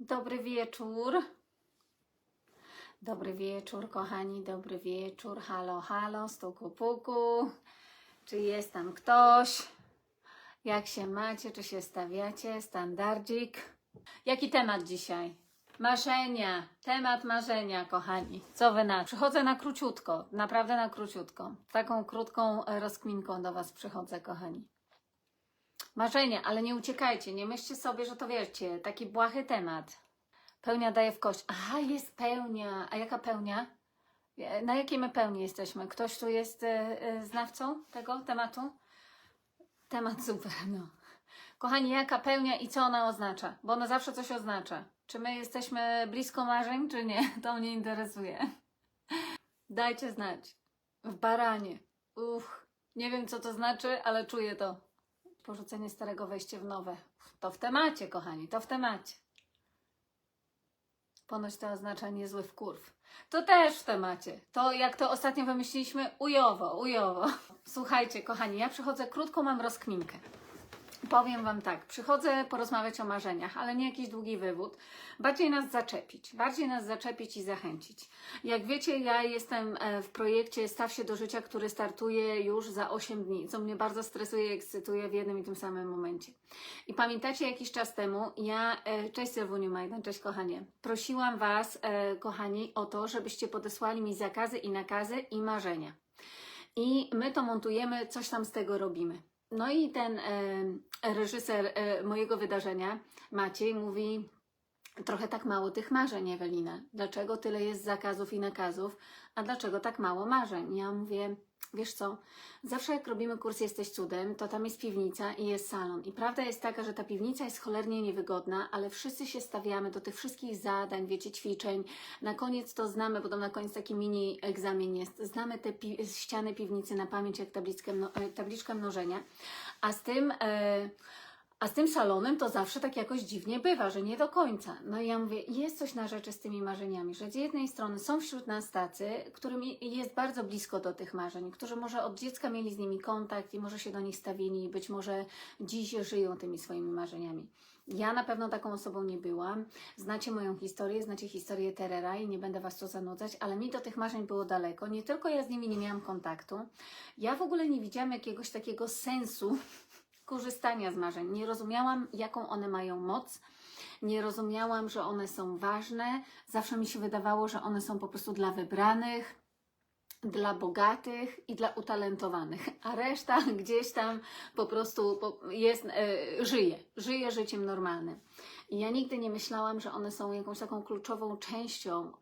Dobry wieczór. Dobry wieczór, kochani, dobry wieczór. Halo, halo, stuku puku. Czy jest tam ktoś? Jak się macie, czy się stawiacie? Standardzik. Jaki temat dzisiaj? Marzenia. Temat marzenia, kochani. Co wy na? Przychodzę na króciutko, naprawdę na króciutko. Taką krótką e, rozkminką do was przychodzę, kochani. Marzenia, ale nie uciekajcie, nie myślcie sobie, że to wiecie, taki błahy temat. Pełnia daje w kość. Aha, jest pełnia. A jaka pełnia? E, Na jakiej my pełni jesteśmy? Ktoś tu jest e, e, znawcą tego tematu? Temat super, no. Kochani, jaka pełnia i co ona oznacza? Bo ona zawsze coś oznacza. Czy my jesteśmy blisko marzeń, czy nie? To mnie interesuje. Dajcie znać. W baranie. Uff, nie wiem co to znaczy, ale czuję to. Porzucenie starego, wejście w nowe. To w temacie, kochani, to w temacie. Ponoć to oznacza niezły wkurw. To też w temacie. To jak to ostatnio wymyśliliśmy, ujowo, ujowo. Słuchajcie, kochani, ja przychodzę, krótko mam rozkminkę. Powiem Wam tak, przychodzę porozmawiać o marzeniach, ale nie jakiś długi wywód. Bardziej nas zaczepić, bardziej nas zaczepić i zachęcić. Jak wiecie, ja jestem e, w projekcie Staw się do życia, który startuje już za 8 dni, co mnie bardzo stresuje i ekscytuje w jednym i tym samym momencie. I pamiętacie jakiś czas temu, ja, e, cześć Sylwuniu Majdan, cześć kochanie, prosiłam Was, e, kochani, o to, żebyście podesłali mi zakazy i nakazy i marzenia. I my to montujemy, coś tam z tego robimy. No i ten e, reżyser e, mojego wydarzenia, Maciej, mówi, trochę tak mało tych marzeń, Ewelina. Dlaczego tyle jest zakazów i nakazów, a dlaczego tak mało marzeń? Ja mówię, wiesz co, zawsze jak robimy kurs Jesteś Cudem, to tam jest piwnica i jest salon. I prawda jest taka, że ta piwnica jest cholernie niewygodna, ale wszyscy się stawiamy do tych wszystkich zadań, wiecie, ćwiczeń. Na koniec to znamy, bo tam na koniec taki mini egzamin jest. Znamy te pi ściany piwnicy na pamięć jak tabliczkę, mno e, mnożenia. A z tym... E a z tym salonem to zawsze tak jakoś dziwnie bywa, że nie do końca. No i ja mówię, jest coś na rzeczy z tymi marzeniami, że z jednej strony są wśród nas tacy, którym jest bardzo blisko do tych marzeń, którzy może od dziecka mieli z nimi kontakt i może się do nich stawili i być może dziś żyją tymi swoimi marzeniami. Ja na pewno taką osobą nie byłam. Znacie moją historię, znacie historię Terera i nie będę Was tu zanudzać, ale mi do tych marzeń było daleko. Nie tylko ja z nimi nie miałam kontaktu. Ja w ogóle nie widziałam jakiegoś takiego sensu korzystania z marzeń. Nie rozumiałam, jaką one mają moc. Nie rozumiałam, że one są ważne. Zawsze mi się wydawało, że one są po prostu dla wybranych, dla bogatych i dla utalentowanych, a reszta gdzieś tam po prostu jest, e, żyje, żyje życiem normalnym. I ja nigdy nie myślałam, że one są jakąś taką kluczową częścią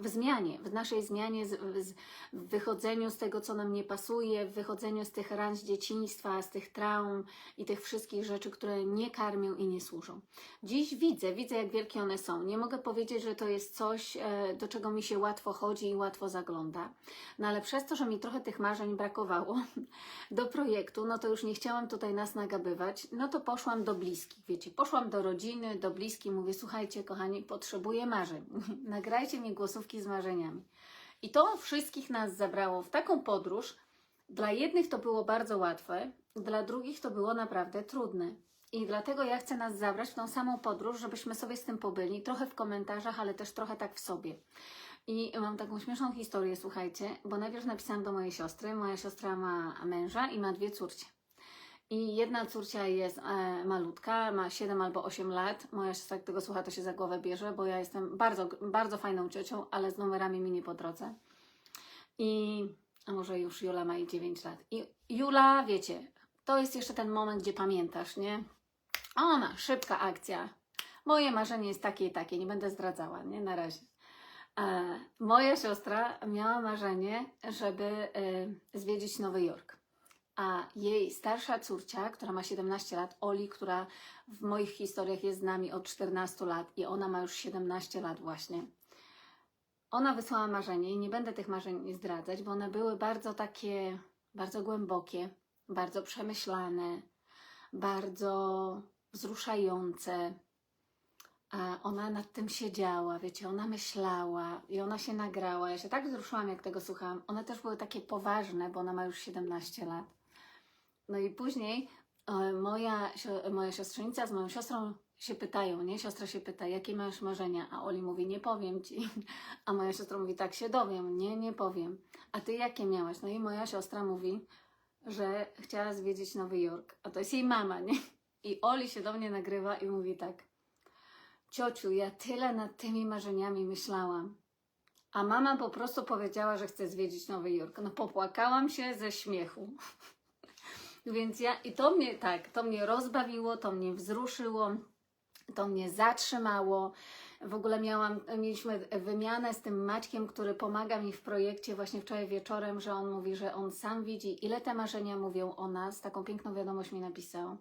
w zmianie, w naszej zmianie, w, wychodzeniu z tego, co nam nie pasuje, w wychodzeniu z tych ran z dzieciństwa, z tych traum i tych wszystkich rzeczy, które nie karmią i nie służą. Dziś widzę, widzę, jak wielkie one są. Nie mogę powiedzieć, że to jest coś, e, do czego mi się łatwo chodzi i łatwo zagląda. No ale przez to, że mi trochę tych marzeń brakowało do projektu, no to już nie chciałam tutaj nas nagabywać, no to poszłam do bliskich, wiecie, poszłam do rodziny, do bliskich, mówię, słuchajcie, kochani, potrzebuję marzeń. Nagrajcie mi z marzeniami. I to wszystkich nas zabrało w taką podróż. Dla jednych to było bardzo łatwe, dla drugich to było naprawdę trudne. I dlatego ja chcę nas zabrać w tą samą podróż, żebyśmy sobie z tym pobyli, trochę w komentarzach, ale też trochę tak w sobie. I mam taką śmieszną historię, słuchajcie, bo najpierw napisałam do mojej siostry. Moja siostra ma męża i ma dwie córcie. I jedna córcia jest e, malutka, ma 7 albo 8 lat. Moja siostra, jak tego słucha, to się za głowę bierze, bo ja jestem bardzo, bardzo fajną ciocią, ale z numerami mi nie po drodze. I a może już Jula ma i 9 lat. I Jula, wiecie, to jest jeszcze ten moment, gdzie pamiętasz, nie? Ona, szybka akcja. Moje marzenie jest takie i takie, nie będę zdradzała, nie? Na razie. E, moja siostra miała marzenie, żeby e, zwiedzić Nowy Jork a jej starsza córcia, która ma 17 lat, Oli, która w moich historiach jest z nami od 14 lat i ona ma już 17 lat właśnie. Ona wysłała marzenie i nie będę tych marzeń zdradzać, bo one były bardzo takie, bardzo głębokie, bardzo przemyślane, bardzo wzruszające. A ona nad tym siedziała, wiecie, ona myślała i ona się nagrała. Ja się tak wzruszyłam, jak tego słuchałam. One też były takie poważne, bo ona ma już 17 lat. No i później e, moja, moja siostrzenica z moją siostrą się pytają, nie? Siostra się pyta, jakie masz marzenia? A Oli mówi, nie powiem ci. A moja siostra mówi, tak się dowiem. Nie, nie powiem. A ty jakie miałaś? No i moja siostra mówi, że chciała zwiedzić Nowy Jork. A to jest jej mama, nie? I Oli się do mnie nagrywa i mówi tak. Ciociu, ja tyle nad tymi marzeniami myślałam. A mama po prostu powiedziała, że chce zwiedzić Nowy Jork. No popłakałam się ze śmiechu. Więc ja, i to mnie tak, to mnie rozbawiło, to mnie wzruszyło, to mnie zatrzymało. W ogóle miałam, mieliśmy wymianę z tym Maćkiem, który pomaga mi w projekcie właśnie wczoraj wieczorem, że on mówi, że on sam widzi, ile te marzenia mówią o nas. Taką piękną wiadomość mi napisał.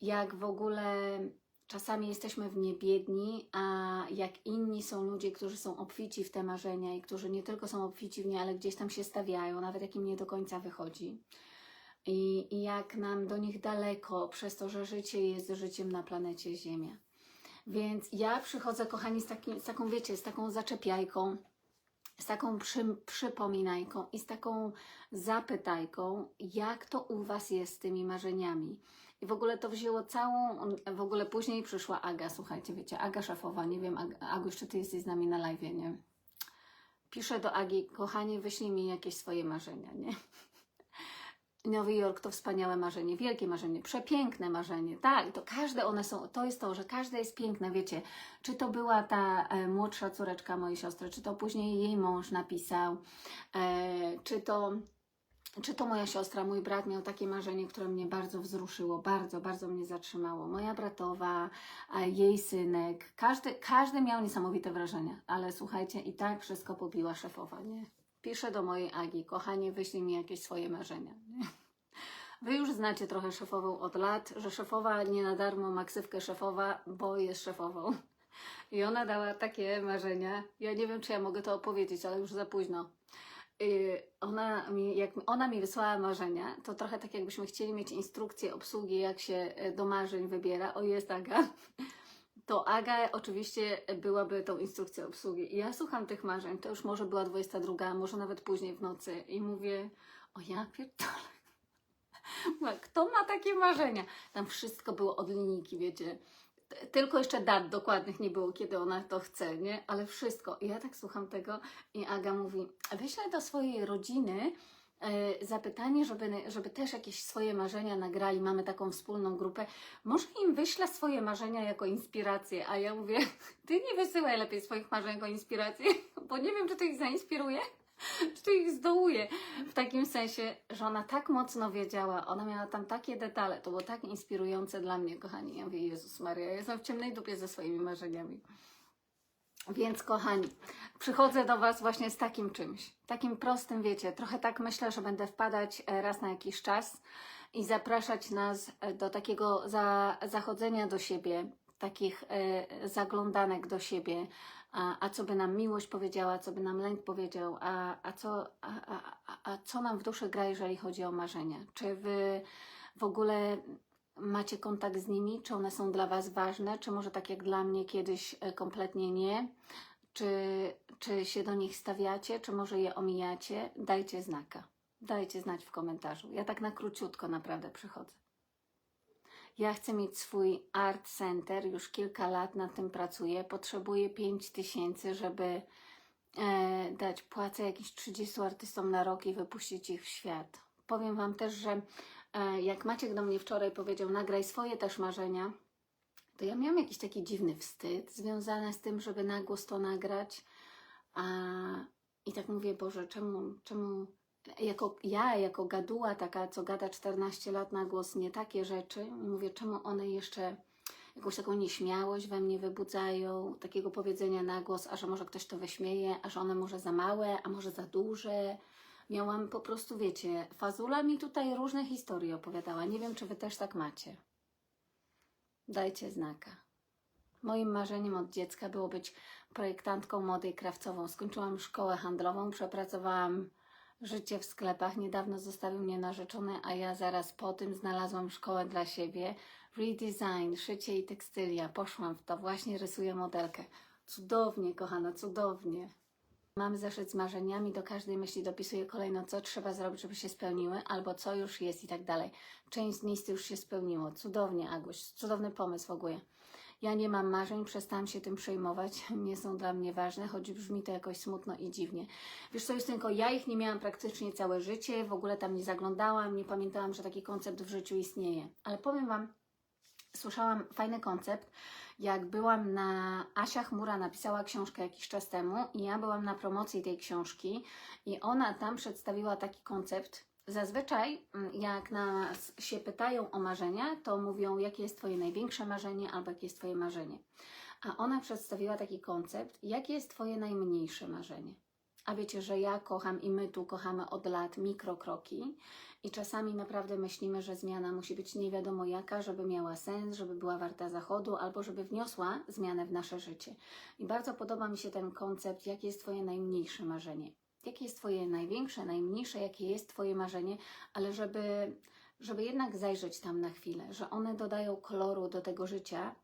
Jak w ogóle czasami jesteśmy w nie biedni, a jak inni są ludzie, którzy są obfici w te marzenia i którzy nie tylko są obfici w nie, ale gdzieś tam się stawiają, nawet jak im nie do końca wychodzi. I, I jak nam do nich daleko, przez to, że życie jest życiem na planecie Ziemia. Więc ja przychodzę, kochani, z, takim, z taką, wiecie, z taką zaczepiajką, z taką przy, przypominajką i z taką zapytajką, jak to u Was jest z tymi marzeniami. I w ogóle to wzięło całą, w ogóle później przyszła Aga, słuchajcie, wiecie, Aga szefowa, nie wiem, Ag- Agu, czy Ty jesteś z nami na live, nie? Piszę do Agi, kochanie, wyślij mi jakieś swoje marzenia, nie? Nowy Jork to wspaniałe marzenie, wielkie marzenie, przepiękne marzenie. Tak, to każde one są, to jest to, że każde jest piękne, wiecie. Czy to była ta e, młodsza córeczka mojej siostry, czy to później jej mąż napisał, e, czy to czy to moja siostra, mój brat miał takie marzenie, które mnie bardzo wzruszyło, bardzo, bardzo mnie zatrzymało. Moja bratowa, a jej synek, każdy, każdy miał niesamowite wrażenia, ale słuchajcie, i tak wszystko pobiła szefowa, nie? Piszę do mojej Agi, kochanie, wyślij mi jakieś swoje marzenia. Wy już znacie trochę szefową od lat, że szefowa nie na darmo ma ksywkę szefowa, bo jest szefową. I ona dała takie marzenia. Ja nie wiem, czy ja mogę to opowiedzieć, ale już za późno. Yy, ona mi, jak ona mi wysłała marzenia, to trochę tak jakbyśmy chcieli mieć instrukcję obsługi, jak się e, do marzeń wybiera. O, jest Aga. To Aga oczywiście byłaby tą instrukcją obsługi. I ja słucham tych marzeń, to już może była 22, może nawet później w nocy i mówię, o ja pierdolę. Kto ma takie marzenia? Tam wszystko było od linijki, wiecie. Tylko jeszcze dat dokładnych nie było, kiedy ona to chce, nie? Ale wszystko. I ja tak słucham tego i Aga mówi, wyślę do swojej rodziny e, zapytanie, żeby, żeby też jakieś swoje marzenia nagrali. Mamy taką wspólną grupę. Może im wyślę swoje marzenia jako inspirację, a ja mówię, ty nie wysyłaj lepiej swoich marzeń jako inspirację, bo nie wiem, czy to ich zainspiruje, czy to ich zdołuje. W takim sensie, że ona tak mocno wiedziała, ona miała tam takie detale, to było tak inspirujące dla mnie, kochani. Ja mówię, Jezus Maria, ja jestem w ciemnej dupie ze swoimi marzeniami. Więc kochani, przychodzę do Was właśnie z takim czymś, takim prostym, wiecie, trochę tak myślę, że będę wpadać e, raz na jakiś czas i zapraszać nas e, do takiego za, zachodzenia do siebie, takich e, zaglądanek do siebie, a, a co by nam miłość powiedziała, co by nam lęk powiedział, a, a, co, a, a, a co nam w duszy gra, jeżeli chodzi o marzenia. Czy Wy w ogóle macie kontakt z nimi? Czy one są dla Was ważne? Czy może tak jak dla mnie kiedyś e, kompletnie nie? Czy, czy się do nich stawiacie? Czy może je omijacie? Dajcie znaka. Dajcie znać w komentarzu. Ja tak na króciutko naprawdę przychodzę. Ja chcę mieć swój art center, już kilka lat nad tym pracuję. Potrzebuję 5 tysięcy, żeby e, dać płacę jakimś 30 artystom na rok i wypuścić ich w świat. Powiem Wam też, że jak Maciek do mnie wczoraj powiedział, nagraj swoje też marzenia, to ja miałam jakiś taki dziwny wstyd związany z tym, żeby na głos to nagrać. A, I tak mówię, Boże, czemu, czemu jako, ja jako gaduła, taka co gada 14 lat na głos, nie takie rzeczy, mówię, czemu one jeszcze jakąś taką nieśmiałość we mnie wybudzają, takiego powiedzenia na głos, a że może ktoś to wyśmieje, a że one może za małe, a może za duże. Miałam po prostu, wiecie, Fazula mi tutaj różne historie opowiadała. Nie wiem, czy Wy też tak macie. Dajcie znaka. Moim marzeniem od dziecka było być projektantką mody i krawcową. Skończyłam szkołę handlową, przepracowałam życie w sklepach. Niedawno zostawił mnie narzeczony, a ja zaraz po tym znalazłam szkołę dla siebie. Redesign, szycie i tekstylia. Poszłam w to, właśnie rysuję modelkę. Cudownie, kochana, cudownie. Mam zeszyt z marzeniami, do każdej myśli dopisuję kolejno, co trzeba zrobić, żeby się spełniły, albo co już jest i tak dalej. Część z miejsc już się spełniło. Cudownie, Aguś, cudowny pomysł w ogóle. Ja nie mam marzeń, przestałam się tym przejmować, nie są dla mnie ważne, choć brzmi to jakoś smutno i dziwnie. Wiesz co, Justynko, ja ich nie miałam praktycznie całe życie, w ogóle tam nie zaglądałam, nie pamiętałam, że taki koncept w życiu istnieje. Ale powiem Wam, słyszałam fajny koncept, jak byłam na Asia Chmura napisała książkę jakiś czas temu i ja byłam na promocji tej książki i ona tam przedstawiła taki koncept. Zazwyczaj mm, jak nas się pytają o marzenia, to mówią jakie jest Twoje największe marzenie albo jakie jest Twoje marzenie. A ona przedstawiła taki koncept, jakie jest Twoje najmniejsze marzenie. A wiecie, że ja kocham i my tu kochamy od lat mikrokroki i czasami naprawdę myślimy, że zmiana musi być nie wiadomo jaka, żeby miała sens, żeby była warta zachodu albo żeby wniosła zmianę w nasze życie. I bardzo podoba mi się ten koncept, jakie jest Twoje najmniejsze marzenie. Jakie jest Twoje największe, najmniejsze, jakie jest Twoje marzenie, ale żeby, żeby jednak zajrzeć tam na chwilę, że one dodają koloru do tego życia.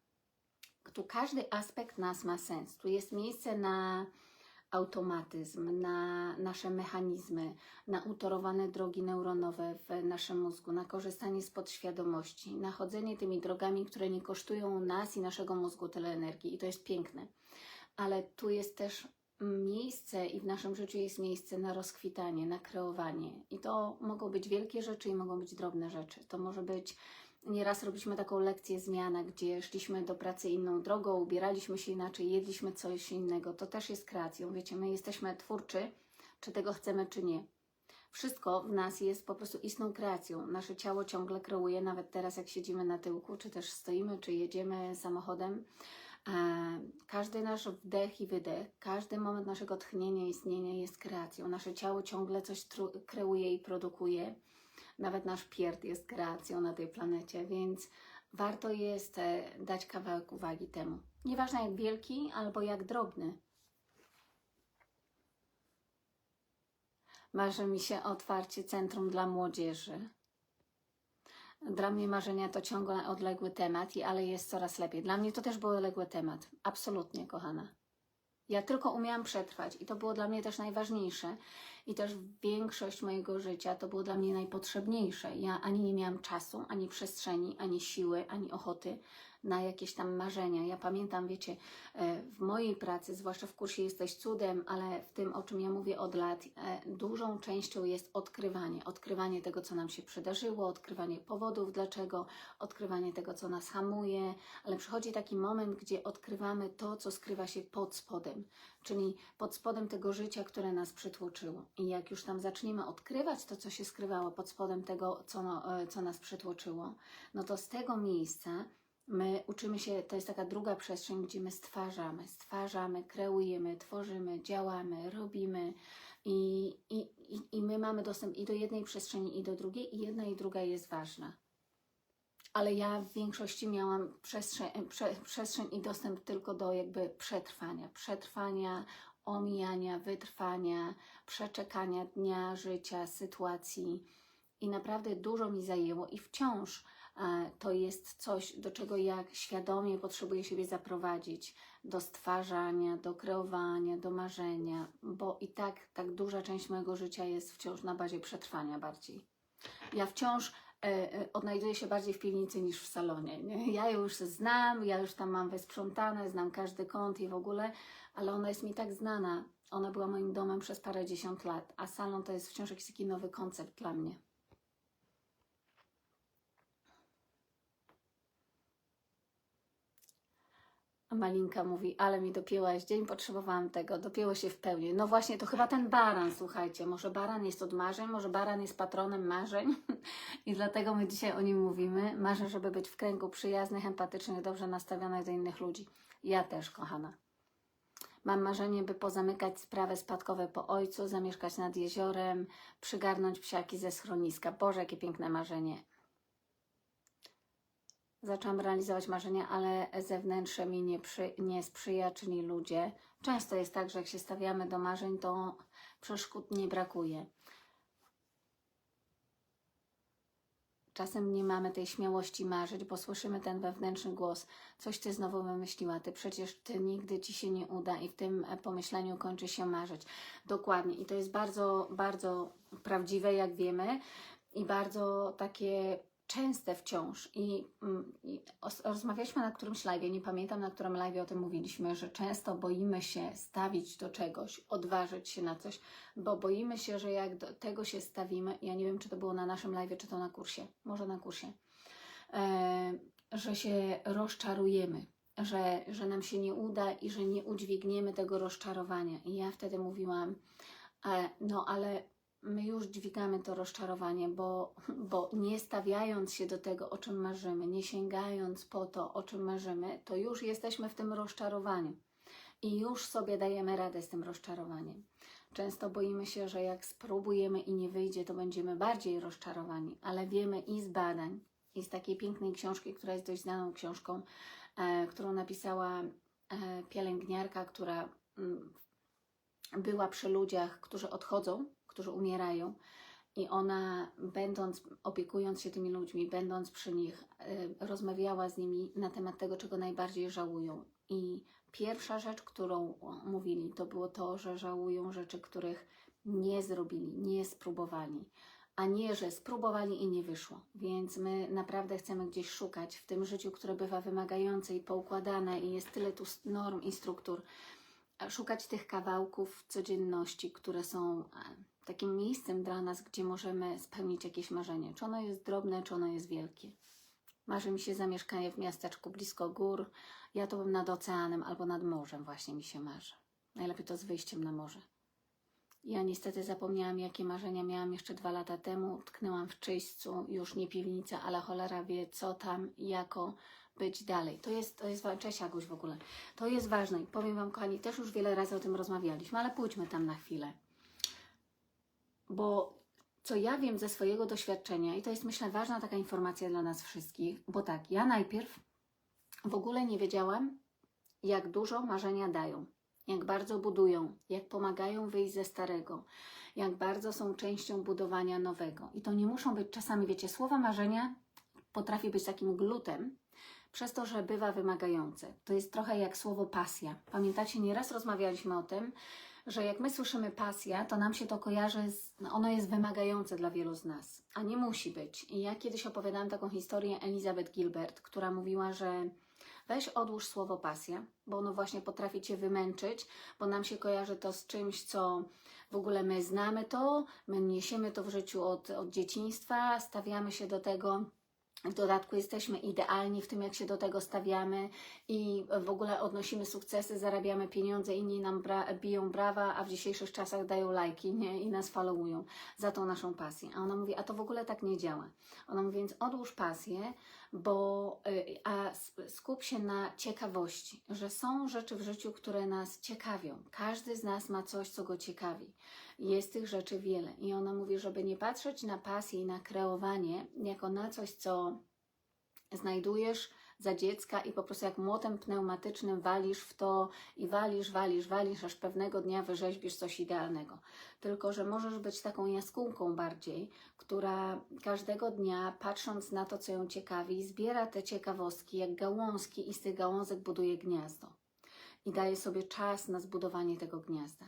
Tu każdy aspekt nas ma sens. Tu jest miejsce na automatyzm, na nasze mechanizmy, na utorowane drogi neuronowe w naszym mózgu, na korzystanie z podświadomości, na chodzenie tymi drogami, które nie kosztują nas i naszego mózgu tyle energii. I to jest piękne. Ale tu jest też miejsce i w naszym życiu jest miejsce na rozkwitanie, na kreowanie. I to mogą być wielkie rzeczy i mogą być drobne rzeczy. To może być Nieraz robiliśmy taką lekcję zmiana, gdzie szliśmy do pracy inną drogą, ubieraliśmy się inaczej, jedliśmy coś innego. To też jest kreacją. Wiecie, my jesteśmy twórczy, czy tego chcemy, czy nie. Wszystko w nas jest po prostu istną kreacją. Nasze ciało ciągle kreuje, nawet teraz jak siedzimy na tyłku, czy też stoimy, czy jedziemy samochodem. Każdy nasz wdech i wydech, każdy moment naszego tchnienia, istnienia jest kreacją. Nasze ciało ciągle coś kreuje i produkuje. Nawet nasz pierd jest kreacją na tej planecie, więc warto jest e, dać kawałek uwagi temu. Nieważne jak wielki albo jak drobny. Marzy mi się otwarcie centrum dla młodzieży. Dla mnie marzenia to ciągle odległy temat, ale jest coraz lepiej. Dla mnie to też był odległy temat. Absolutnie, kochana. Ja tylko umiałam przetrwać i to było dla mnie też najważniejsze. I też większość mojego życia to było dla mnie najpotrzebniejsze. Ja ani nie miałam czasu, ani przestrzeni, ani siły, ani ochoty na jakieś tam marzenia. Ja pamiętam, wiecie, e, w mojej pracy, zwłaszcza w kursie Jesteś Cudem, ale w tym, o czym ja mówię od lat, e, dużą częścią jest odkrywanie. Odkrywanie tego, co nam się przydarzyło, odkrywanie powodów, dlaczego, odkrywanie tego, co nas hamuje, ale przychodzi taki moment, gdzie odkrywamy to, co skrywa się pod spodem, czyli pod spodem tego życia, które nas przytłoczyło. I jak już tam zaczniemy odkrywać to, co się skrywało pod spodem tego, co, no, e, co nas przytłoczyło, no to z tego miejsca My uczymy się, to jest taka druga przestrzeń, gdzie my stwarzamy, stwarzamy, kreujemy, tworzymy, działamy, robimy i, i, i, i my mamy dostęp i do jednej przestrzeni, i do drugiej, i jedna i druga jest ważna. Ale ja w większości miałam przestrzeń, prze, przestrzeń i dostęp tylko do jakby przetrwania, przetrwania, omijania, wytrwania, przeczekania dnia, życia, sytuacji. I naprawdę dużo mi zajęło i wciąż to jest coś, do czego ja świadomie potrzebuję siebie zaprowadzić, do stwarzania, do kreowania, do marzenia, bo i tak tak duża część mojego życia jest wciąż na bazie przetrwania bardziej. Ja wciąż e, e, odnajduję się bardziej w piwnicy niż w salonie. Nie? Ja ją już znam, ja już tam mam wysprzątane, znam każdy kąt i w ogóle, ale ona jest mi tak znana. Ona była moim domem przez parę dziesiąt lat, a salon to jest wciąż jakiś taki nowy koncept dla mnie. Malinka mówi, ale mi dopięłaś dzień, potrzebowałam tego, dopięło się w pełni. No właśnie, to chyba ten baran, słuchajcie, może baran jest od marzeń, może baran jest patronem marzeń i dlatego my dzisiaj o nim mówimy. Marzę, żeby być w kręgu przyjaznych, empatycznych, dobrze nastawionych do innych ludzi. Ja też, kochana. Mam marzenie, by pozamykać sprawy spadkowe po ojcu, zamieszkać nad jeziorem, przygarnąć psiaki ze schroniska. Boże, jakie piękne marzenie zaczęłam realizować marzenia, ale zewnętrzne mi nie, przy, nie sprzyja, czyli ludzie. Często jest tak, że jak się stawiamy do marzeń, to przeszkód nie brakuje. Czasem nie mamy tej śmiałości marzyć, bo słyszymy ten wewnętrzny głos. Coś ty znowu wymyśliła, ty przecież ty nigdy ci się nie uda i w tym pomyśleniu kończy się marzyć. Dokładnie. I to jest bardzo, bardzo prawdziwe, jak wiemy, i bardzo takie częste wciąż i, mm, i rozmawialiśmy na którymś live, nie pamiętam na którym live o tym mówiliśmy, że często boimy się stawić do czegoś, odważyć się na coś, bo boimy się, że jak do tego się stawimy, ja nie wiem, czy to było na naszym live, czy to na kursie, może na kursie, e, że się rozczarujemy, że, że nam się nie uda i że nie udźwigniemy tego rozczarowania. I ja wtedy mówiłam, e, no ale my już dźwigamy to rozczarowanie, bo, bo nie stawiając się do tego, o czym marzymy, nie sięgając po to, o czym marzymy, to już jesteśmy w tym rozczarowaniu i już sobie dajemy radę z tym rozczarowaniem. Często boimy się, że jak spróbujemy i nie wyjdzie, to będziemy bardziej rozczarowani, ale wiemy i z badań, i z takiej pięknej książki, która jest dość znaną książką, e, którą napisała e, pielęgniarka, która mm, była przy ludziach, którzy odchodzą, którzy umierają. I ona, będąc, opiekując się tymi ludźmi, będąc przy nich, e, rozmawiała z nimi na temat tego, czego najbardziej żałują. I pierwsza rzecz, którą mówili, to było to, że żałują rzeczy, których nie zrobili, nie spróbowali, a nie, że spróbowali i nie wyszło. Więc my naprawdę chcemy gdzieś szukać w tym życiu, które bywa wymagające i poukładane, i jest tyle tu norm i struktur, szukać tych kawałków codzienności, które są e, takim miejscem dla nas, gdzie możemy spełnić jakieś marzenie. Czy ono jest drobne, czy ono jest wielkie. Marzy mi się zamieszkanie w miasteczku blisko gór. Ja to bym nad oceanem albo nad morzem właśnie mi się marzy. Najlepiej to z wyjściem na morze. Ja niestety zapomniałam, jakie marzenia miałam jeszcze dwa lata temu. Tknęłam w czyśćcu, już nie piwnica, ale cholera wie, co tam, jako być dalej. To jest, to jest, cześć Aguś w ogóle. To jest ważne powiem Wam, kochani, też już wiele razy o tym rozmawialiśmy, ale pójdźmy tam na chwilę. Bo co ja wiem ze swojego doświadczenia, i to jest myślę ważna taka informacja dla nas wszystkich, bo tak, ja najpierw w ogóle nie wiedziałam, jak dużo marzenia dają, jak bardzo budują, jak pomagają wyjść ze starego, jak bardzo są częścią budowania nowego. I to nie muszą być czasami, wiecie, słowa marzenia potrafi być takim glutem, przez to, że bywa wymagające. To jest trochę jak słowo pasja. Pamiętacie, nieraz rozmawialiśmy o tym, że jak my słyszymy pasja, to nam się to kojarzy, z, no ono jest wymagające dla wielu z nas, a nie musi być. I ja kiedyś opowiadałam taką historię Elizabeth Gilbert, która mówiła, że weź odłóż słowo pasja, bo ono właśnie potrafi Cię wymęczyć, bo nam się kojarzy to z czymś, co w ogóle my znamy to, my niesiemy to w życiu od, od dzieciństwa, stawiamy się do tego w dodatku jesteśmy idealni w tym, jak się do tego stawiamy i w ogóle odnosimy sukcesy, zarabiamy pieniądze, inni nam bra- biją brawa, a w dzisiejszych czasach dają lajki nie? i nas followują za tą naszą pasję. A ona mówi, a to w ogóle tak nie działa. Ona mówi, więc odłóż pasję, bo y, a skup się na ciekawości, że są rzeczy w życiu, które nas ciekawią. Każdy z nas ma coś, co go ciekawi. Jest tych rzeczy wiele. I ona mówi, żeby nie patrzeć na pasję i na kreowanie jako na coś, co znajdujesz za dziecka i po prostu jak młotem pneumatycznym walisz w to i walisz, walisz, walisz, aż pewnego dnia wyrzeźbisz coś idealnego. Tylko, że możesz być taką jaskółką bardziej, która każdego dnia, patrząc na to, co ją ciekawi, zbiera te ciekawostki jak gałązki i z tych gałązek buduje gniazdo. I daje sobie czas na zbudowanie tego gniazda.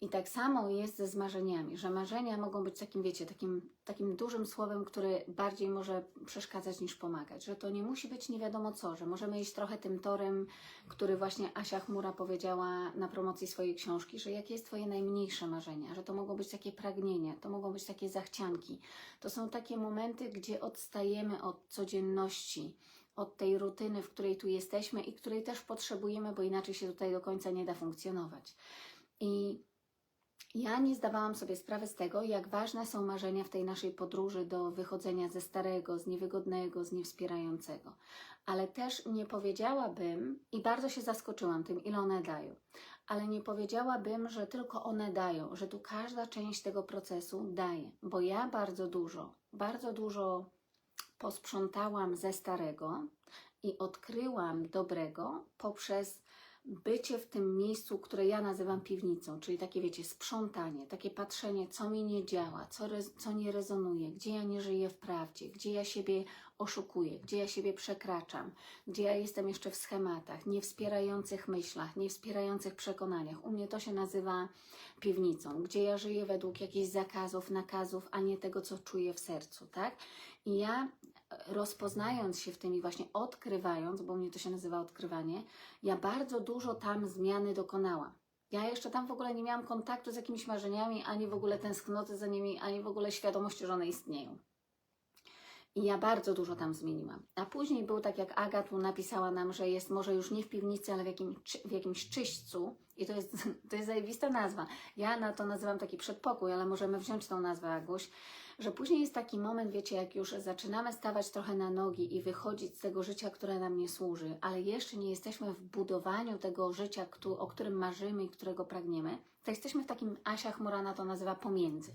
I tak samo jest ze marzeniami, że marzenia mogą być takim, wiecie, takim, takim dużym słowem, który bardziej może przeszkadzać niż pomagać, że to nie musi być nie wiadomo co, że możemy iść trochę tym torem, który właśnie Asia Chmura powiedziała na promocji swojej książki, że jakie jest Twoje najmniejsze marzenia, że to mogą być takie pragnienia, to mogą być takie zachcianki. To są takie momenty, gdzie odstajemy od codzienności, od tej rutyny, w której tu jesteśmy i której też potrzebujemy, bo inaczej się tutaj do końca nie da funkcjonować. I ja nie zdawałam sobie sprawy z tego, jak ważne są marzenia w tej naszej podróży do wychodzenia ze starego, z niewygodnego, z niewspierającego. Ale też nie powiedziałabym, i bardzo się zaskoczyłam tym, ile one dają, ale nie powiedziałabym, że tylko one dają, że tu każda część tego procesu daje, bo ja bardzo dużo, bardzo dużo posprzątałam ze starego i odkryłam dobrego poprzez bycie w tym miejscu, które ja nazywam piwnicą, czyli takie, wiecie, sprzątanie, takie patrzenie, co mi nie działa, co, co nie rezonuje, gdzie ja nie żyję w prawdzie, gdzie ja siebie oszukuję, gdzie ja siebie przekraczam, gdzie ja jestem jeszcze w schematach, niewspierających myślach, niewspierających przekonaniach. U mnie to się nazywa piwnicą, gdzie ja żyję według jakichś zakazów, nakazów, a nie tego, co czuję w sercu, tak? I ja rozpoznając się w tym i właśnie odkrywając, bo mnie to się nazywa odkrywanie, ja bardzo dużo tam zmiany dokonałam. Ja jeszcze tam w ogóle nie miałam kontaktu z jakimiś marzeniami, ani w ogóle tęsknoty za nimi, ani w ogóle świadomości, że one istnieją. I ja bardzo dużo tam zmieniłam. A później był tak, jak Aga tu napisała nam, że jest może już nie w piwnicy, ale w, jakim, w jakimś czyśćcu. I to jest, to jest zajebista nazwa. Ja na to nazywam taki przedpokój, ale możemy wziąć tą nazwę, Aguś. Że później jest taki moment, wiecie, jak już zaczynamy stawać trochę na nogi i wychodzić z tego życia, które nam nie służy, ale jeszcze nie jesteśmy w budowaniu tego życia, o którym marzymy i którego pragniemy, to jesteśmy w takim, Asia Chmurana to nazywa pomiędzy.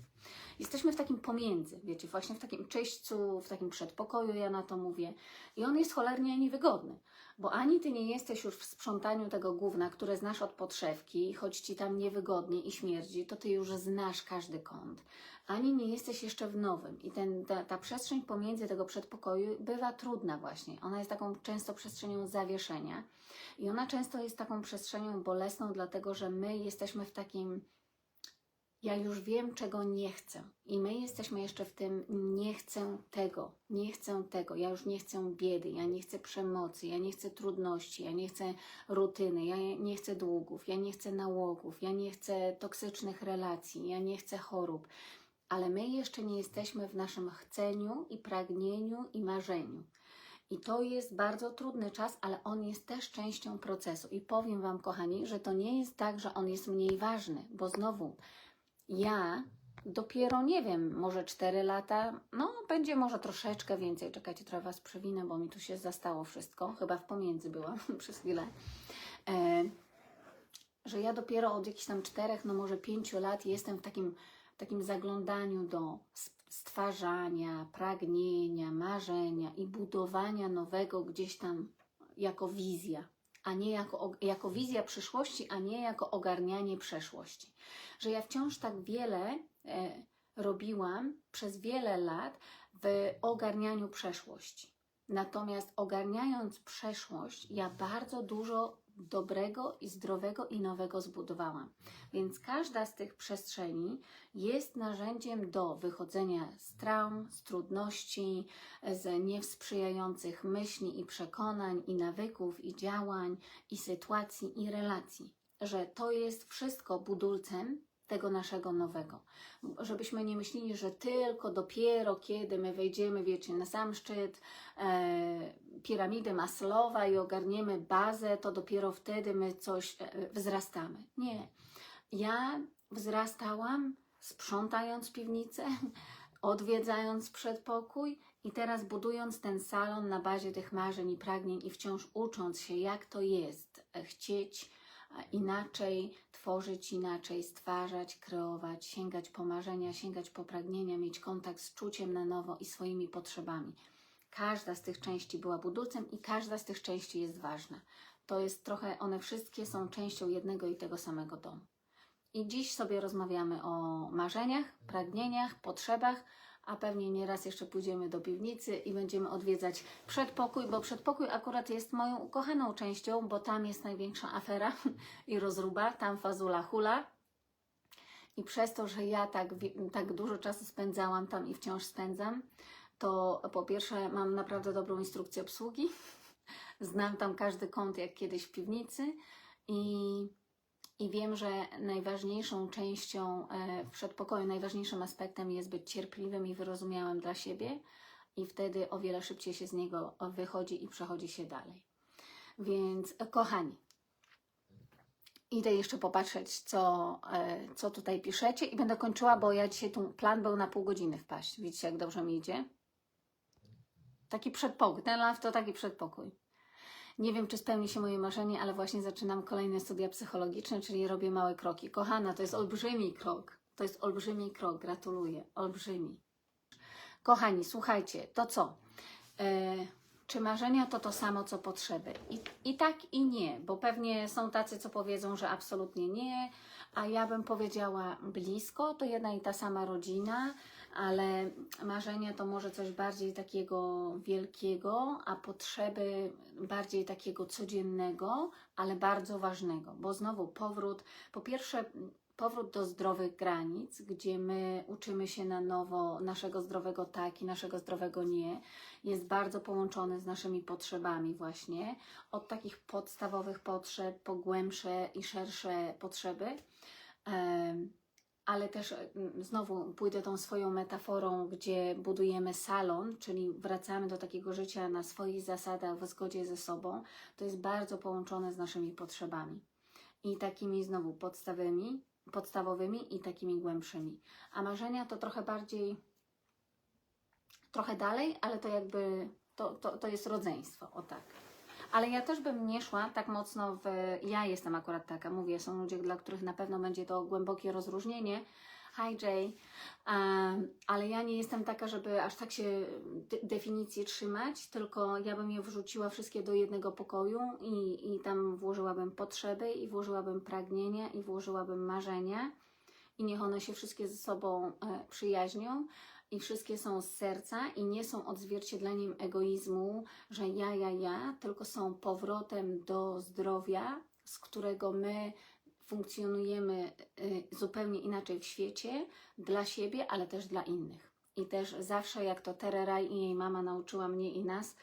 Jesteśmy w takim pomiędzy, wiecie, właśnie w takim czyśćcu, w takim przedpokoju, ja na to mówię. I on jest cholernie niewygodny, bo ani ty nie jesteś już w sprzątaniu tego gówna, które znasz od podszewki, choć ci tam niewygodnie i śmierdzi, to ty już znasz każdy kąt. Ani nie jesteś jeszcze w nowym. I ten, ta, ta przestrzeń pomiędzy tego przedpokoju bywa trudna właśnie. Ona jest taką często przestrzenią zawieszenia. I ona często jest taką przestrzenią bolesną, dlatego że my jesteśmy w takim ja już wiem, czego nie chcę. I my jesteśmy jeszcze w tym, nie chcę tego, nie chcę tego, ja już nie chcę biedy, ja nie chcę przemocy, ja nie chcę trudności, ja nie chcę rutyny, ja nie chcę długów, ja nie chcę nałogów, ja nie chcę toksycznych relacji, ja nie chcę chorób. Ale my jeszcze nie jesteśmy w naszym chceniu i pragnieniu i marzeniu. I to jest bardzo trudny czas, ale on jest też częścią procesu. I powiem Wam, kochani, że to nie jest tak, że on jest mniej ważny, bo znowu ja dopiero nie wiem, może 4 lata, no będzie może troszeczkę więcej. Czekajcie, trochę Was przewinę, bo mi tu się zastało wszystko. Chyba w pomiędzy byłam przez chwilę. E, że ja dopiero od jakichś tam czterech, no może pięciu lat jestem w takim, takim zaglądaniu do stwarzania, pragnienia, marzenia i budowania nowego gdzieś tam jako wizja, a nie jako, jako wizja przyszłości, a nie jako ogarnianie przeszłości. Że ja wciąż tak wiele e, robiłam przez wiele lat w ogarnianiu przeszłości. Natomiast ogarniając przeszłość, ja bardzo dużo dobrego i zdrowego i nowego zbudowałam. Więc każda z tych przestrzeni jest narzędziem do wychodzenia z traum, z trudności, z niewsprzyjających myśli i przekonań, i nawyków, i działań, i sytuacji, i relacji. Że to jest wszystko budulcem tego naszego nowego. Żebyśmy nie myśleli, że tylko dopiero kiedy my wejdziemy, wiecie, na sam szczyt e, piramidy Maslowa i ogarniemy bazę, to dopiero wtedy my coś e, wzrastamy. Nie. Ja wzrastałam sprzątając piwnicę, odwiedzając przedpokój i teraz budując ten salon na bazie tych marzeń i pragnień i wciąż ucząc się, jak to jest chcieć inaczej, tworzyć inaczej, stwarzać, kreować, sięgać po marzenia, sięgać po pragnienia, mieć kontakt z czuciem na nowo i swoimi potrzebami. Każda z tych części była budulcem i każda z tych części jest ważna. To jest trochę, one wszystkie są częścią jednego i tego samego domu. I dziś sobie rozmawiamy o marzeniach, pragnieniach, potrzebach, a pewnie nieraz jeszcze pójdziemy do piwnicy i będziemy odwiedzać przedpokój, bo przedpokój akurat jest moją ukochaną częścią, bo tam jest największa afera i rozruba, tam fazula hula. I przez to, że ja tak, tak dużo czasu spędzałam tam i wciąż spędzam, to po pierwsze mam naprawdę dobrą instrukcję obsługi. Znam tam każdy kąt jak kiedyś w piwnicy i, i wiem, że najważniejszą częścią e, w przedpokoju, najważniejszym aspektem jest być cierpliwym i wyrozumiałym dla siebie i wtedy o wiele szybciej się z niego wychodzi i przechodzi się dalej. Więc e, kochani, idę jeszcze popatrzeć, co, e, co tutaj piszecie i będę kończyła, bo ja dzisiaj tu plan był na pół godziny wpaść. Widzicie, jak dobrze mi idzie? Taki przedpokój. Ten live to taki przedpokój. Nie wiem, czy spełni się moje marzenie, ale właśnie zaczynam kolejne studia psychologiczne, czyli robię małe kroki. Kochana, to jest olbrzymi krok. To jest olbrzymi krok. Gratuluję. Olbrzymi. Kochani, słuchajcie, to co? E, czy marzenia to to samo, co potrzeby? I, I tak i nie, bo pewnie są tacy, co powiedzą, że absolutnie nie, a ja bym powiedziała blisko, to jedna i ta sama rodzina, ale marzenia to może coś bardziej takiego wielkiego, a potrzeby bardziej takiego codziennego, ale bardzo ważnego, bo znowu powrót, po pierwsze, powrót do zdrowych granic, gdzie my uczymy się na nowo naszego zdrowego tak i naszego zdrowego nie, jest bardzo połączony z naszymi potrzebami, właśnie od takich podstawowych potrzeb po głębsze i szersze potrzeby. Em, ale też mm, znowu pójdę tą swoją metaforą, gdzie budujemy salon, czyli wracamy do takiego życia na swoich zasadach, w zgodzie ze sobą. To jest bardzo połączone z naszymi potrzebami i takimi znowu podstawowymi, podstawowymi i takimi głębszymi. A marzenia to trochę bardziej, trochę dalej, ale to jakby to, to, to jest rodzeństwo, o tak. Ale ja też bym nie szła tak mocno w. Ja jestem akurat taka, mówię, są ludzie, dla których na pewno będzie to głębokie rozróżnienie. Hi Jay, um, ale ja nie jestem taka, żeby aż tak się de definicji trzymać, tylko ja bym je wrzuciła wszystkie do jednego pokoju i, i tam włożyłabym potrzeby, i włożyłabym pragnienia, i włożyłabym marzenia, i niech one się wszystkie ze sobą e, przyjaźnią i wszystkie są z serca i nie są odzwierciedleniem egoizmu, że ja, ja, ja, tylko są powrotem do zdrowia, z którego my funkcjonujemy y, zupełnie inaczej w świecie, dla siebie, ale też dla innych. I też zawsze, jak to Tereraj i jej mama nauczyła mnie i nas,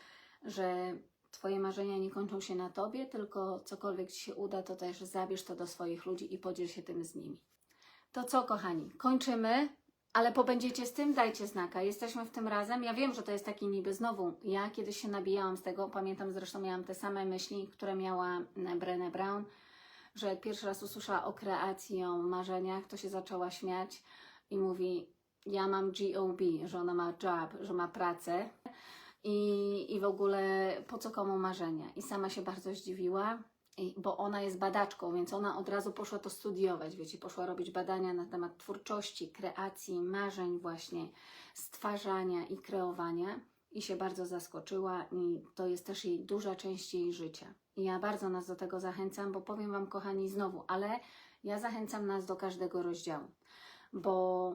że Twoje marzenia nie kończą się na Tobie, tylko cokolwiek Ci się uda, to też zabierz to do swoich ludzi i podziel się tym z nimi. To co, kochani, kończymy. Ale pobędziecie z tym, dajcie znaka. Jesteśmy w tym razem. Ja wiem, że to jest taki niby znowu. Ja kiedyś się nabijałam z tego, pamiętam zresztą miałam te same myśli, które miała Brené Brown, że jak pierwszy raz usłyszała o kreacji, o marzeniach, to się zaczęła śmiać i mówi, ja mam GOB, że ona ma job, że ma pracę i, i w ogóle po co komu marzenia. I sama się bardzo zdziwiła, bo ona jest badaczką, więc ona od razu poszła to studiować, wiecie, poszła robić badania na temat twórczości, kreacji, marzeń właśnie, stwarzania i kreowania i się bardzo zaskoczyła i to jest też jej duża część jej życia. I ja bardzo nas do tego zachęcam, bo powiem Wam, kochani, znowu, ale ja zachęcam nas do każdego rozdziału, bo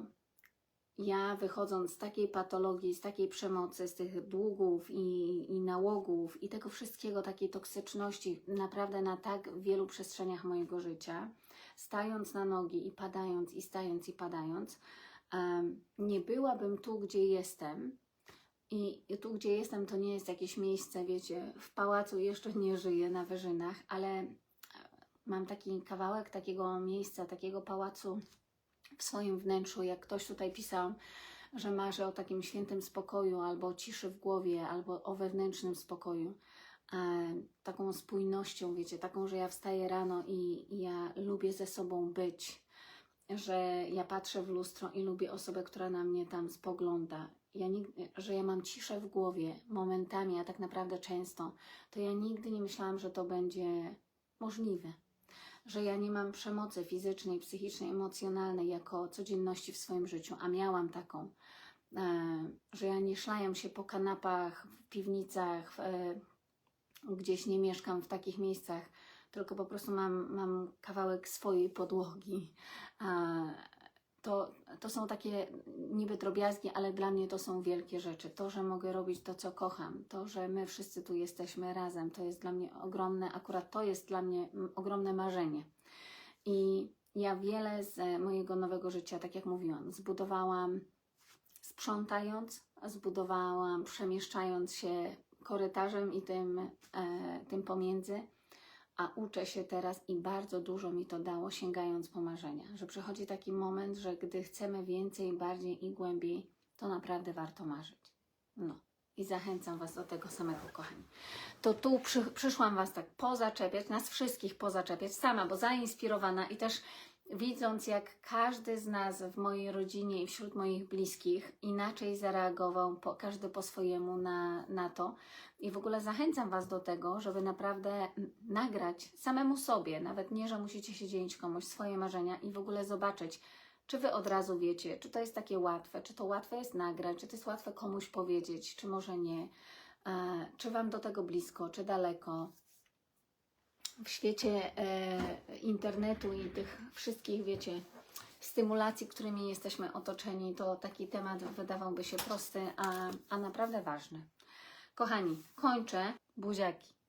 ja wychodząc z takiej patologii, z takiej przemocy, z tych długów i, i nałogów i tego wszystkiego, takiej toksyczności, naprawdę na tak wielu przestrzeniach mojego życia, stając na nogi i padając, i stając, i padając, em, nie byłabym tu, gdzie jestem. I i tu, gdzie jestem, to nie jest jakieś miejsce, wiecie, w pałacu jeszcze nie żyję na wyżynach, ale e, mam taki kawałek takiego miejsca, takiego pałacu w swoim wnętrzu, jak ktoś tutaj pisał, że marzy o takim świętym spokoju, albo ciszy w głowie, albo o wewnętrznym spokoju. E, taką spójnością, wiecie, taką, że ja wstaję rano i, i ja lubię ze sobą być, że ja patrzę w lustro i lubię osobę, która na mnie tam spogląda. Ja nigdy, że ja mam ciszę w głowie momentami, a tak naprawdę często, to ja nigdy nie myślałam, że to będzie możliwe że ja nie mam przemocy fizycznej, psychicznej, emocjonalnej jako codzienności w swoim życiu, a miałam taką, e, że ja nie szlaję się po kanapach, w piwnicach, e, gdzieś nie mieszkam w takich miejscach, tylko po prostu mam, mam kawałek swojej podłogi. To, to są takie niby drobiazgi, ale dla mnie to są wielkie rzeczy. To, że mogę robić to, co kocham, to, że my wszyscy tu jesteśmy razem, to jest dla mnie ogromne, akurat to jest dla mnie ogromne marzenie. I ja wiele z mojego nowego życia, tak jak mówiłam, zbudowałam sprzątając, zbudowałam przemieszczając się korytarzem i tym, e, tym pomiędzy a uczę się teraz i bardzo dużo mi to dało, sięgając po marzenia. Że przychodzi taki moment, że gdy chcemy więcej, bardziej i głębiej, to naprawdę warto marzyć. No. I zachęcam Was do tego samego, kochani. To tu przy, przyszłam Was tak pozaczepiać, nas wszystkich pozaczepiać sama, bo zainspirowana i też widząc, jak każdy z nas w mojej rodzinie i wśród moich bliskich inaczej zareagował, po, każdy po swojemu na, na to. I w ogóle zachęcam Was do tego, żeby naprawdę nagrać samemu sobie, nawet nie, że musicie się dzielić komuś swoje marzenia i w ogóle zobaczyć, czy Wy od razu wiecie, czy to jest takie łatwe, czy to łatwe jest nagrać, czy to jest łatwe komuś powiedzieć, czy może nie, czy Wam do tego blisko, czy daleko w świecie e, internetu i tych wszystkich, wiecie, stymulacji, którymi jesteśmy otoczeni, to taki temat wydawałby się prosty, a, a naprawdę ważny. Kochani, kończę. Buziaki.